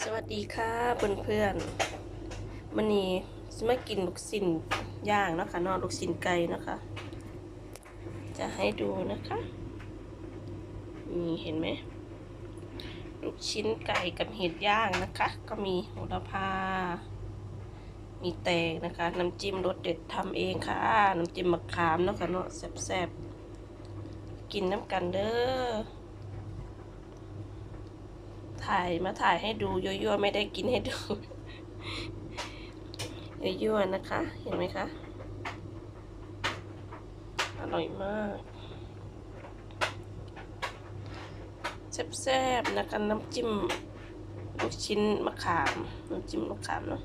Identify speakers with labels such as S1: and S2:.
S1: สวัสดีค่ะเพื่อนๆวันนี้จะมากินลูกชิ้นย่างนะคะนอะลูกชิ้นไก่นะคะ จะให้ดูนะคะนี่เห็นไหมลูกชิ้นไก่กับเห็ดย่างนะคะ ก็มีโหระพา มีแตงนะคะ น้ำจิ้มรสเด็ดทำเองค่ะ น้ำจิ้มมะขามเนาะค่ะเนาะแซ่บๆกินน้ำกันเด้อ ถ่ายมาถ่ายให้ดูยั่วๆไม่ได้กินให้ดูยั่วๆนะคะ เห็นไหมคะ อร่อยมากแซ่บๆนะคะน้ำจิ้มลูกชิ้นมะขาม น้ำจิ้มมะขามเนาะ